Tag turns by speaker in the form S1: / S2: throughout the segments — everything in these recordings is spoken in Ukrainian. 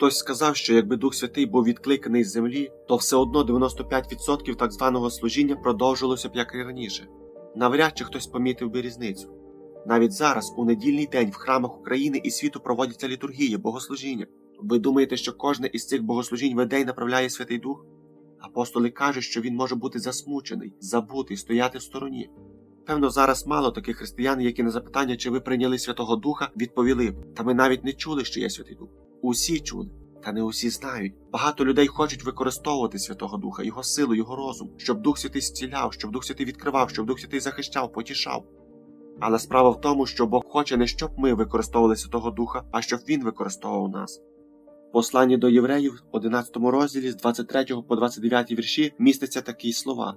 S1: Хтось сказав, що якби Дух Святий був відкликаний з землі, то все одно 95% так званого служіння продовжилося б як і раніше. Навряд чи хтось помітив би різницю. Навіть зараз, у недільний день, в храмах України і світу проводяться літургії, богослужіння. Ви думаєте, що кожне із цих богослужінь веде і направляє Святий Дух? Апостоли кажуть, що він може бути засмучений, забутий, стояти в стороні. Певно, зараз мало таких християн, які на запитання, чи ви прийняли Святого Духа, відповіли б, та ми навіть не чули, що є Святий Дух. Усі чули, та не усі знають. Багато людей хочуть використовувати Святого Духа, його силу, його розум, щоб Дух Святий зціляв, щоб Дух Святий відкривав, щоб Дух Святий захищав, потішав. Але справа в тому, що Бог хоче не щоб ми використовували Святого Духа, а щоб Він використовував нас. В Посланні до євреїв, 11 розділі з 23 по 29 вірші містяться такі слова.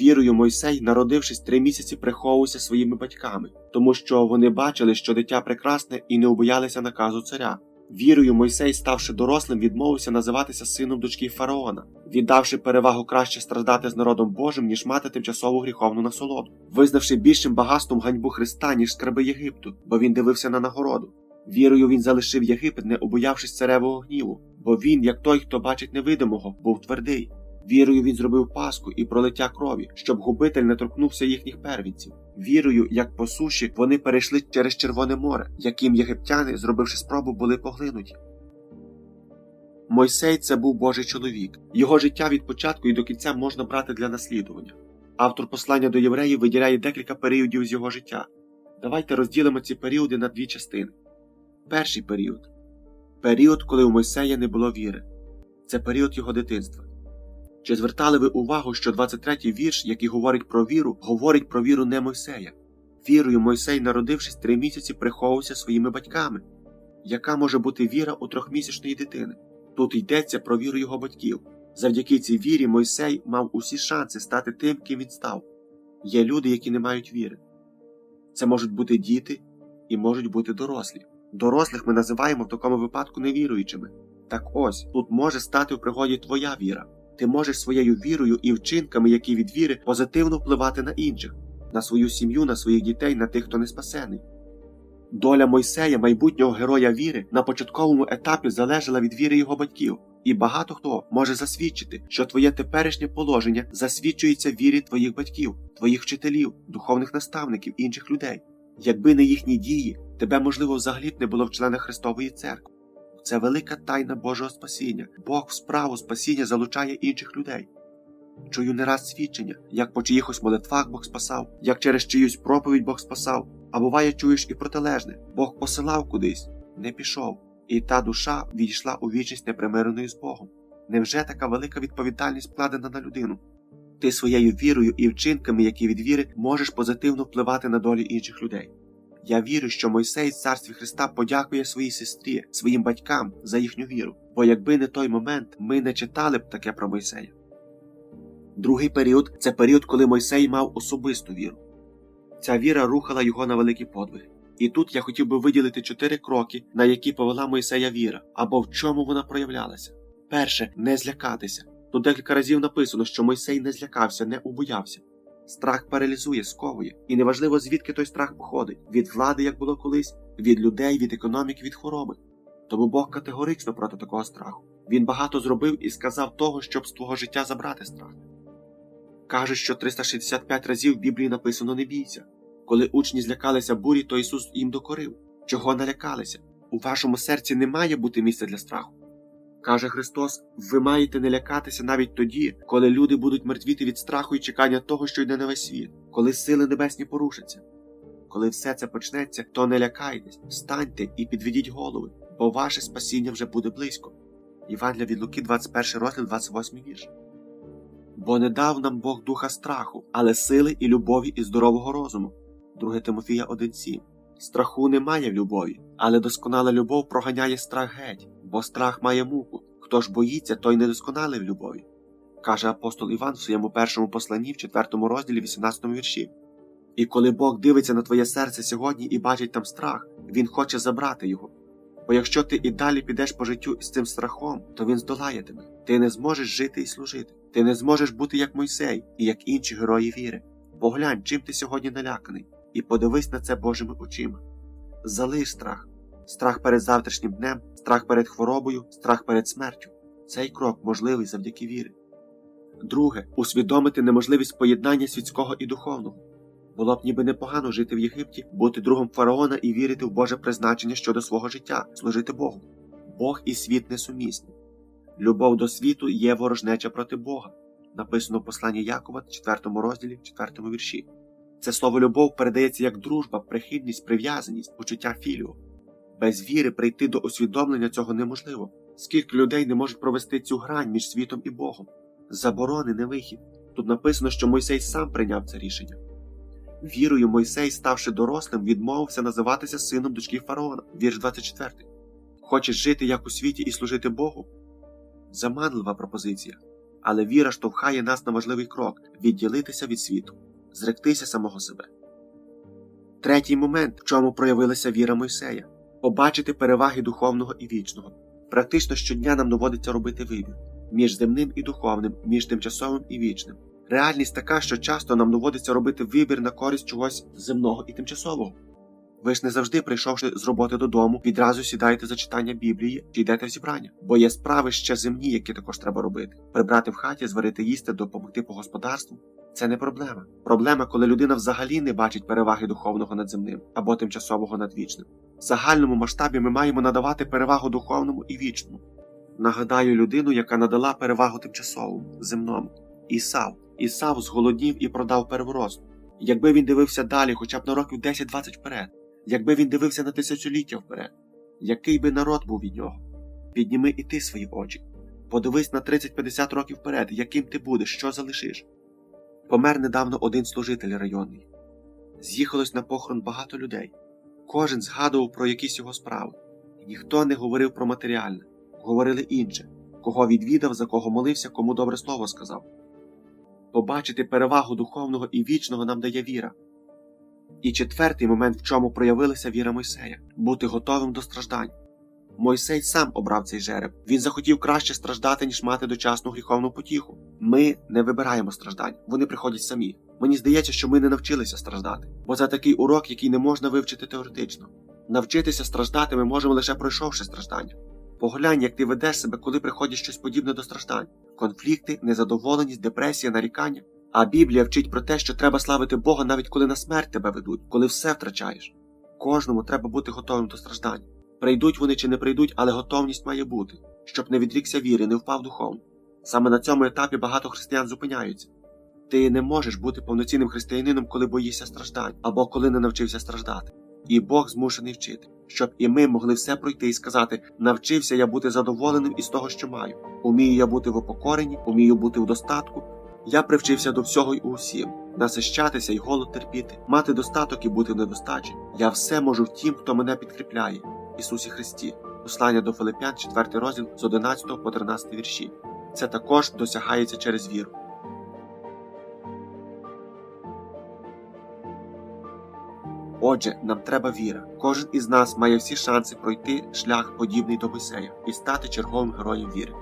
S1: Вірою Мойсей, народившись три місяці, приховувався своїми батьками, тому що вони бачили, що дитя прекрасне і не убоялися наказу царя. Вірою Мойсей, ставши дорослим, відмовився називатися сином дочки фараона, віддавши перевагу краще страждати з народом Божим, ніж мати тимчасову гріховну насолоду, визнавши більшим багатством ганьбу Христа, ніж скарби Єгипту, бо він дивився на нагороду. Вірою він залишив Єгипет, не обоявшись царевого гніву, бо він, як той, хто бачить невидимого, був твердий. Вірою він зробив паску і пролиття крові, щоб губитель не торкнувся їхніх первінців. Вірою, як по суші, вони перейшли через Червоне море, яким єгиптяни, зробивши спробу, були поглинуті. Мойсей це був Божий чоловік. Його життя від початку і до кінця можна брати для наслідування. Автор послання до євреїв виділяє декілька періодів з його життя. Давайте розділимо ці періоди на дві частини. Перший період період, коли у Мойсея не було віри. Це період його дитинства. Чи звертали ви увагу, що 23-й вірш, який говорить про віру, говорить про віру не Мойсея? Вірою Мойсей, народившись три місяці, приховувався своїми батьками. Яка може бути віра у трьохмісячної дитини? Тут йдеться про віру його батьків. Завдяки цій вірі Мойсей мав усі шанси стати тим, ким він став. Є люди, які не мають віри. Це можуть бути діти і можуть бути дорослі. Дорослих ми називаємо в такому випадку невіруючими. Так ось тут може стати в пригоді твоя віра. Ти можеш своєю вірою і вчинками, які від віри, позитивно впливати на інших, на свою сім'ю, на своїх дітей, на тих, хто не спасений. Доля Мойсея, майбутнього героя віри, на початковому етапі залежала від віри його батьків, і багато хто може засвідчити, що твоє теперішнє положення засвідчується вірі твоїх батьків, твоїх вчителів, духовних наставників, інших людей. Якби не їхні дії, тебе, можливо, взагалі б не було в членах Христової церкви. Це велика тайна Божого спасіння. Бог в справу спасіння залучає інших людей. Чую не раз свідчення, як по чиїхось молитвах Бог спасав, як через чиюсь проповідь Бог спасав, а буває, чуєш і протилежне Бог посилав кудись, не пішов, і та душа відійшла у вічність непримиреною з Богом. Невже така велика відповідальність вкладена на людину? Ти своєю вірою і вчинками, які від віри, можеш позитивно впливати на долі інших людей. Я вірю, що Мойсей в царстві Христа подякує своїй сестрі, своїм батькам за їхню віру, бо якби не той момент, ми не читали б таке про Мойсея. Другий період це період, коли Мойсей мав особисту віру. Ця віра рухала його на великі подвиги. І тут я хотів би виділити чотири кроки, на які повела Мойсея віра, або в чому вона проявлялася. Перше не злякатися. Тут декілька разів написано, що Мойсей не злякався, не убоявся. Страх паралізує, сковує, і неважливо, звідки той страх походить від влади, як було колись, від людей, від економіки, від хвороби. Тому Бог категорично проти такого страху. Він багато зробив і сказав того, щоб з твого життя забрати страх. Кажуть, що 365 разів в Біблії написано не бійся. Коли учні злякалися бурі, то Ісус їм докорив. Чого налякалися? У вашому серці не має бути місця для страху. Каже Христос: ви маєте не лякатися навіть тоді, коли люди будуть мертвіти від страху і чекання того, що йде на весь світ, коли сили небесні порушаться. Коли все це почнеться, то не лякайтесь, встаньте і підведіть голови, бо ваше спасіння вже буде близько. Іван від Луки, 21 розділ, 28 вірш. Бо не дав нам Бог духа страху, але сили і любові і здорового розуму. 2 Тимофія 1,7 Страху немає в любові, але досконала любов проганяє страх геть, бо страх має муку. Хто ж боїться, той недосконалий в любові. каже апостол Іван в своєму першому посланні в 4 розділі 18 вірші. І коли Бог дивиться на твоє серце сьогодні і бачить там страх, Він хоче забрати його. Бо якщо ти і далі підеш по життю з цим страхом, то він здолає тебе. Ти не зможеш жити і служити. Ти не зможеш бути як Мойсей і як інші герої віри. Поглянь, чим ти сьогодні наляканий, і подивись на це Божими очима. Залиш страх. Страх перед завтрашнім днем, страх перед хворобою, страх перед смертю. Цей крок можливий завдяки вірі. Друге усвідомити неможливість поєднання світського і духовного. Було б ніби непогано жити в Єгипті, бути другом фараона і вірити в Боже призначення щодо свого життя, служити Богу. Бог і світ несумісні. Любов до світу є ворожнеча проти Бога, написано в посланні Якова, 4 розділі, 4 вірші. Це слово любов передається як дружба, прихильність, прив'язаність, почуття філію. Без віри прийти до усвідомлення цього неможливо. Скільки людей не можуть провести цю грань між світом і Богом? Заборони не вихід. Тут написано, що Мойсей сам прийняв це рішення. Вірою Мойсей, ставши дорослим, відмовився називатися сином дочки фараона, вірш 24. Хочеш жити як у світі і служити Богу? Заманлива пропозиція. Але віра штовхає нас на важливий крок відділитися від світу, зректися самого себе. Третій момент, в чому проявилася віра Мойсея побачити переваги духовного і вічного. Практично щодня нам доводиться робити вибір між земним і духовним, між тимчасовим і вічним. Реальність така, що часто нам доводиться робити вибір на користь чогось земного і тимчасового. Ви ж не завжди, прийшовши з роботи додому, відразу сідаєте за читання Біблії чи йдете в зібрання, бо є справи ще земні, які також треба робити: прибрати в хаті, зварити їсти, допомогти по господарству. Це не проблема. Проблема, коли людина взагалі не бачить переваги духовного над земним або тимчасового над вічним. В загальному масштабі ми маємо надавати перевагу духовному і вічному. Нагадаю людину, яка надала перевагу тимчасовому, земному. Ісав. Ісав зголоднів і продав перворозум. Якби він дивився далі, хоча б на років 10-20 вперед, якби він дивився на тисячоліття вперед, який би народ був від нього? Підніми і ти свої очі. Подивись на 30-50 років вперед, яким ти будеш, що залишиш. Помер недавно один служитель районний. З'їхалось на похорон багато людей. Кожен згадував про якісь його справи. Ніхто не говорив про матеріальне, говорили інше, кого відвідав, за кого молився, кому добре слово сказав. Побачити перевагу духовного і вічного нам дає віра. І четвертий момент, в чому проявилася віра Мойсея бути готовим до страждань. Мойсей сам обрав цей жереб. Він захотів краще страждати, ніж мати дочасну гріховну потіху. Ми не вибираємо страждань, вони приходять самі. Мені здається, що ми не навчилися страждати, бо це такий урок, який не можна вивчити теоретично. Навчитися страждати ми можемо лише пройшовши страждання. Поглянь, як ти ведеш себе, коли приходить щось подібне до страждань: конфлікти, незадоволеність, депресія, нарікання. А Біблія вчить про те, що треба славити Бога навіть коли на смерть тебе ведуть, коли все втрачаєш. Кожному треба бути готовим до страждань. Прийдуть вони чи не прийдуть, але готовність має бути, щоб не відрікся віри, не впав духовно. Саме на цьому етапі багато християн зупиняються. Ти не можеш бути повноцінним християнином, коли боїшся страждань, або коли не навчився страждати. І Бог змушений вчити, щоб і ми могли все пройти і сказати: навчився я бути задоволеним із того, що маю. Умію я бути в упокоренні, умію бути в достатку. Я привчився до всього й усім, насищатися й голод терпіти, мати достаток і бути в недостачі. Я все можу в тім, хто мене підкріпляє, Ісусі Христі. Послання до Филиппян, 4 розділ з 11 по 13 вірші. Це також досягається через віру. Отже, нам треба віра. Кожен із нас має всі шанси пройти шлях подібний до Мойсея і стати черговим героєм віри.